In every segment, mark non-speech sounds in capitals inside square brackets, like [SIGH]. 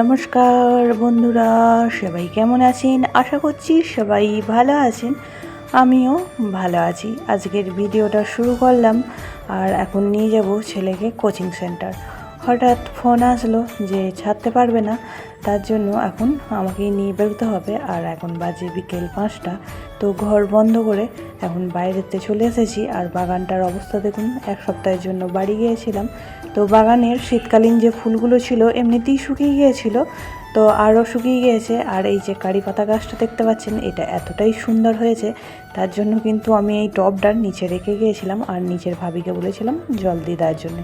নমস্কার বন্ধুরা, সবাই কেমন আছেন? আশা করছি সবাই ভালো আছেন। আমিও ভালো আছি। আজকের ভিডিওটা শুরু করলাম আর এখন নিয়ে যাব ছেলেকে কোচিং সেন্টার হঠাৎ ফোন আসলো যে ছাড়তে পারবে না, তার জন্য এখন আমাকে নিয়ে বেরোতে হবে। আর এখন বাজে বিকেল পাঁচটা, তো ঘর বন্ধ করে এখন বাইরেতে চলে এসেছি। আর বাগানটার অবস্থা দেখুন, এক সপ্তাহের জন্য বাড়ি গিয়েছিলাম। তো বাগানের শীতকালীন যে ফুলগুলো ছিল, এমনিতেই শুকিয়ে গিয়েছিল। তো আরও শুকিয়ে গিয়েছে। আর এই যে কারি পাতা গাছটা দেখতে পাচ্ছেন, এটা এতটাই সুন্দর হয়েছে, তার জন্য কিন্তু আমি এই টবটা নিচে রেখে গিয়েছিলাম আর নিচের ভাবিকে বলেছিলাম জল দিয়ে দেওয়ার জন্য।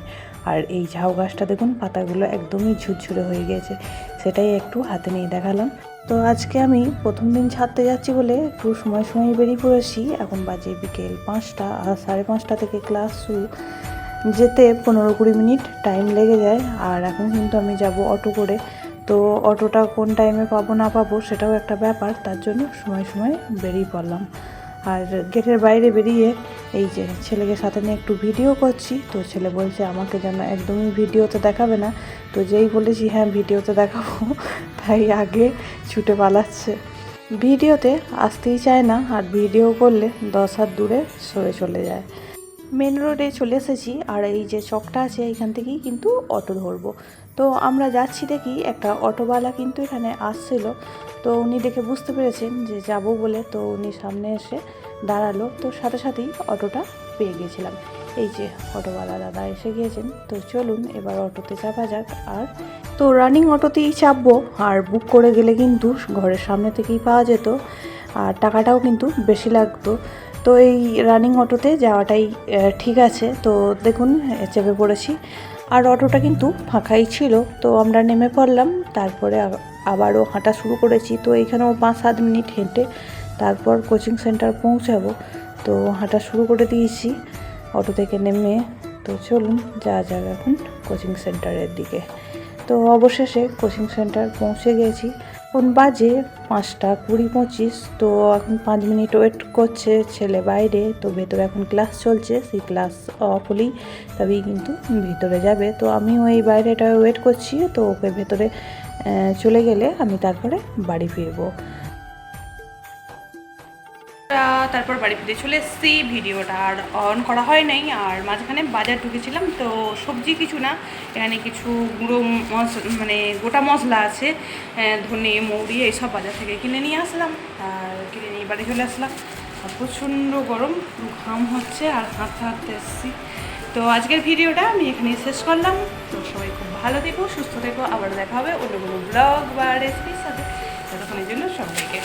আর এই ঝাউ গাছটা দেখুন, পাতাগুলো একদমই ঝুরঝুরে হয়ে গিয়েছে, সেটাই একটু হাতে নিয়ে দেখালাম। তো আজকে আমি প্রথম দিন ছাড়তে যাচ্ছি বলে একটু সময় সময় বেরিয়ে পড়েছি, এখন বাজে বিকেল পাঁচটা আর সাড়ে পাঁচটা থেকে ক্লাস শুরু। যেতে পনেরো কুড়ি মিনিট টাইম লেগে যায়, আর এখন কিন্তু আমি যাব অটো করে। তো অটোটা কোন টাইমে পাবো, না পাবো সেটাও একটা ব্যাপার, তার জন্য সময় সময় বেরিয়ে পড়লাম। আর গেটের বাইরে বেরিয়ে এই যে ছেলেকে সাথে নিয়ে একটু ভিডিও করছি, তো ছেলে বলছে আমাকে যেন একদমই ভিডিওতে দেখাবে না। তো যেই বলেছি হ্যাঁ ভিডিওতে দেখাবো। [LAUGHS] তাই আগে ছুটে পালাচ্ছে। ভিডিওতে আসতেই চায় না, আর ভিডিও করলে দশ হাত দূরে সরে চলে যায়। মেন রোডে চলে এসেছি আর এই যে চকটা আছে এখান থেকেই কিন্তু অটো ধরবো। তো আমরা যাচ্ছি দেখি, একটা অটোওয়ালা কিন্তু এখানে আসছিল। তো উনি দেখে বুঝতে পেরেছেন যে যাব বলে, তো উনি সামনে এসে দাঁড়াল। তো সাথে সাথেই অটোটা পেয়ে গেছিলাম। এই যে অটোওয়ালা দাদা এসে গিয়েছেন। তো চলুন এবার অটোতে চাপা যাক। আর তো রানিং অটোতেই চাপবো। আর বুক করে গেলে কিন্তু ঘরের সামনে থেকেই পাওয়া যেত। আর টাকাটাও কিন্তু বেশি লাগতো। তো এই রানিং অটোতে যাওয়াটাই ঠিক আছে। তো দেখুন, চেপে পড়েছি। আর অটোটা কিন্তু ফাঁকাই ছিল, তো আমরা নেমে পড়লাম। তারপরে আবারও হাঁটা শুরু করেছি। তো এইখানেও পাঁচ, সাত মিনিট হেঁটে তারপর কোচিং সেন্টার পৌঁছাবো। তো হাঁটা শুরু করে দিয়েছি অটো থেকে নেমে। তো চলুন যা যাক এখন কোচিং সেন্টারের দিকে। তো অবশেষে কোচিং সেন্টার পৌঁছে গেছি। এখন বাজে পাঁচটা কুড়ি পঁচিশ, তো এখন পাঁচ মিনিট ওয়েট করছে ছেলে বাইরে, তো ভেতরে এখন ক্লাস চলছে, সেই ক্লাস অফ হলেই তবেই কিন্তু ভেতরে যাবে। তো আমি ওই বাইরেটা ওয়েট করছি, তো ওকে ভেতরে চলে গেলে আমি তারপরে বাড়ি ফিরবো। তারপর বাড়ি ফিরে চলে এসেছি। ভিডিওটা আর অন করা হয় নাই, আর মাঝখানে বাজার ঢুকেছিলাম, তো সবজি কিছু না, এখানে কিছু গুঁড়ো মশ মানে গোটা মশলা আছে ধনে, মৌরি, এইসব বাজার থেকে কিনে নিয়ে আসলাম, আর কিনে নিয়ে বাড়ি চলে আসলাম। আর প্রচণ্ড গরম ঘাম হচ্ছে, আর হাঁটতে হাঁটতে এসেছি। তো আজকের ভিডিওটা আমি এখানেই শেষ করলাম। তো সবাই খুব ভালো থেকো, সুস্থ থেকো, আবার দেখা হবে অন্য কোনো ব্লগ বা রেসিপির সাথে। ততক্ষণের জন্য সবাইকে